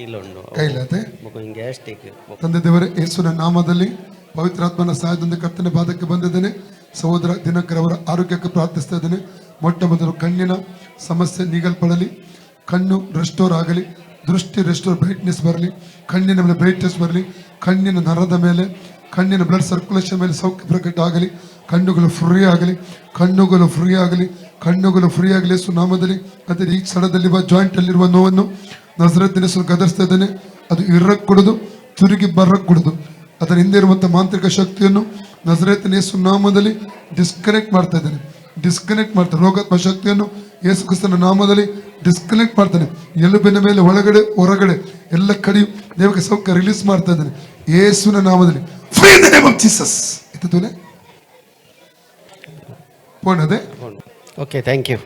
ಕೈಲುಂಡು. Gastric ತಂದೆ ದೇವರ ಯೇಸುವಿನ ನಾಮದಲ್ಲಿ ಪವಿತ್ರಾತ್ಮನ ಸಹಾಯದಿಂದ ಕರ್ತನ ಪಾದಕ್ಕೆ ಬಂದಿದ್ದೇನೆ. ಸಹೋದರ ದಿನಕರವರ ಅವರ ಆರೋಗ್ಯಕ್ಕೆ ಪ್ರಾರ್ಥಿಸ್ತಾ ಇದ್ದೇನೆ. ಮೊಟ್ಟ ಮೊದಲು ಕಣ್ಣಿನ ಸಮಸ್ಯೆ ನೀಗಲ್ಪಡಲಿ. ಕಣ್ಣು ರೆಸ್ಟೋರ್ ಆಗಲಿ. ದೃಷ್ಟಿ ರೆಸ್ಟೋರ್ ಬ್ರೈಟ್ನೆಸ್ ಬರಲಿ. ಕಣ್ಣಿನ ಮೇಲೆ ಬ್ರೈಟ್ನೆಸ್ ಬರಲಿ. ಕಣ್ಣಿನ ನರದ ಮೇಲೆ ಕಣ್ಣಿನ ಬ್ಲಡ್ ಸರ್ಕ್ಯುಲೇಷನ್ ಮೇಲೆ ಸೌಖ್ಯ ಪ್ರಕಟ ಆಗಲಿ. ಕಣ್ಣುಗಳು ಫ್ರೀ ಆಗಲಿ. ಕಣ್ಣುಗಳು ಫ್ರೀ ಆಗಲಿ. ಕಣ್ಣುಗಳು ಫ್ರೀ ಆಗಲಿ. ಸುನಾಮದಲ್ಲಿ ನಾಮದಲ್ಲಿ ಅದೇ ಈ ಸ್ಥಳದಲ್ಲಿರುವ ಜಾಯಿಂಟ್ ಅಲ್ಲಿರುವ ನೋವನ್ನು. ನಜರತ್ತಿನ ಗದರಿಸ್ತಾ ಅದು ಇರಕ್ಕೆ ಕೊಡುದು, ತಿರುಗಿ ಬರಕ್ಕೆ ಕೊಡುದು. ಅದರ ಹಿಂದೆ ಇರುವಂಥ ಮಾಂತ್ರಿಕ ಶಕ್ತಿಯನ್ನು ನಸರತ್ತಿನ ಯೇಸು ನಾಮದಲ್ಲಿ ಡಿಸ್ಕನೆಕ್ಟ್ ಮಾಡ್ತಾ ಇದ್ದೇನೆ. ಡಿಸ್ಕನೆಕ್ಟ್ ಮಾಡ್ತಾನೆ ರೋಗಾತ್ಮ ಶಕ್ತಿಯನ್ನು ಯೇಸು ಕ್ರಿಸ್ತನ ನಾಮದಲ್ಲಿ ಡಿಸ್ಕನೆಕ್ಟ್ ಮಾಡ್ತಾನೆ ಎಲುಬಿನ ಮೇಲೆ ಒಳಗಡೆ, ಹೊರಗಡೆ ಎಲ್ಲ ಕಡೆಯು ದೇವಕ್ಕೆ ಸೌಖ್ಯ ರಿಲೀಸ್ ಮಾಡ್ತಾ ಇದ್ದಾನೆ. ಯೇಸುವಿನ ನಾಮದಲ್ಲಿ. ಫ್ರೀ ದ ನೇಮ್ ಜೀಸಸ್ ಇತ್ತದೂನೆ ಅದೇ? Okay thank you